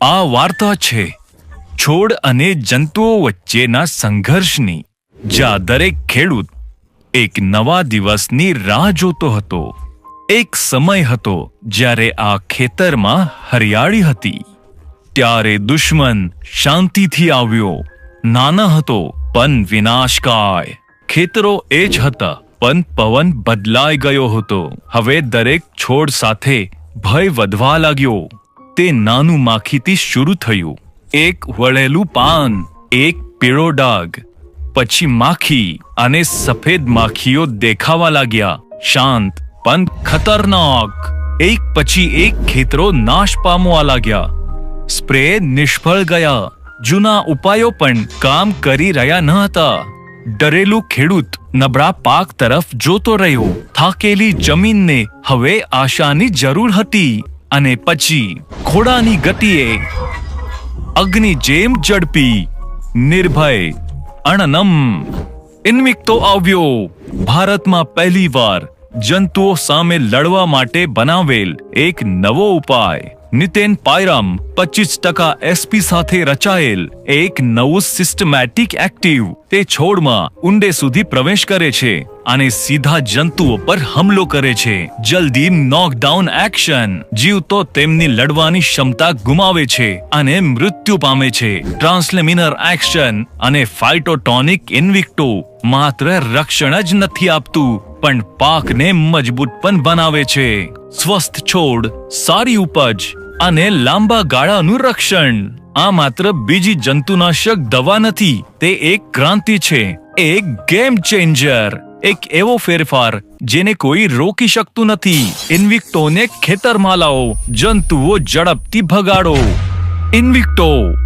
આ વાર્તા છે, છોડ અને જંતુઓ વચ્ચેના સંઘર્ષની. જ્યાં દરેક ખેડૂત એક નવા દિવસની રાહ જોતો હતો. એક સમય હતો જ્યારે આ ખેતરમાં હરિયાળી હતી. ત્યારે દુશ્મન શાંતિથી આવ્યો. નાના હતો, પણ વિનાશકાય. ખેતરો એ જ હતા, પણ પવન બદલાઈ ગયો હતો. હવે દરેક છોડ સાથે ભય વધવા લાગ્યો. તે નાનું માખીથી શરૂ થયું. એક વળેલું પાન, એક પીળો ડાઘ પછી માખી અને સફેદ માખીઓ દેખાવા લાગ્યા. શાંત પણ ખતરનાક. એક પછી એક ખેતરો નાશ પામવા લાગ્યા. સ્પ્રે નિષ્ફળ ગયા. જૂના ઉપાયો પણ કામ કરી રહ્યા ન હતા. ડરેલું ખેડૂત નબળા પાક તરફ જોતો રહ્યો. થાકેલી જમીનને હવે આશાની જરૂર હતી. અને પછી ઘોડાની ગતિએ અગ્નિ જેમ ઝડપી, નિર્ભય, અણનમ ઇન્વિક્ટો આવ્યો. ભારતમાં પહેલીવાર જંતુઓ સામે લડવા માટે બનાવેલ એક નવો ઉપાય. નિતેન પાયરામ પચીસ ટકા એસપી સાથે રચાયેલ એક નવું સિસ્ટમેટિક એક્ટિવ તે છોડમાં ઊંડે સુધી પ્રવેશ કરે છે અને સીધા જંતુઓ પર હુમલો કરે છે જલ્દી નોકડાઉન એક્શન જીવતો તેમની લડવાની ક્ષમતા ગુમાવે છે અને મૃત્યુ પામે છે ટ્રાન્સલેમિનર એક્શન અને ફાઇટોટોનિક ઇન્વિક્ટો માત્ર રક્ષણ જ નથી આપતું પણ પાકને મજબૂત પણ બનાવે છે સ્વસ્થ છોડ સારી ઉપજ અને લાંબા ગાળાનું રક્ષણ. આ માત્ર બીજી જંતુનાશક દવા નથી, તે એક ક્રાંતિ છે. એક ગેમ ચેન્જર એક એવો ફેરફાર જેને કોઈ રોકી શકતું નથી. ઇન્વિક્ટોને ખેતરમાં લાવો જંતુઓ ઝડપથી ભગાડો. ઇન્વિક્ટો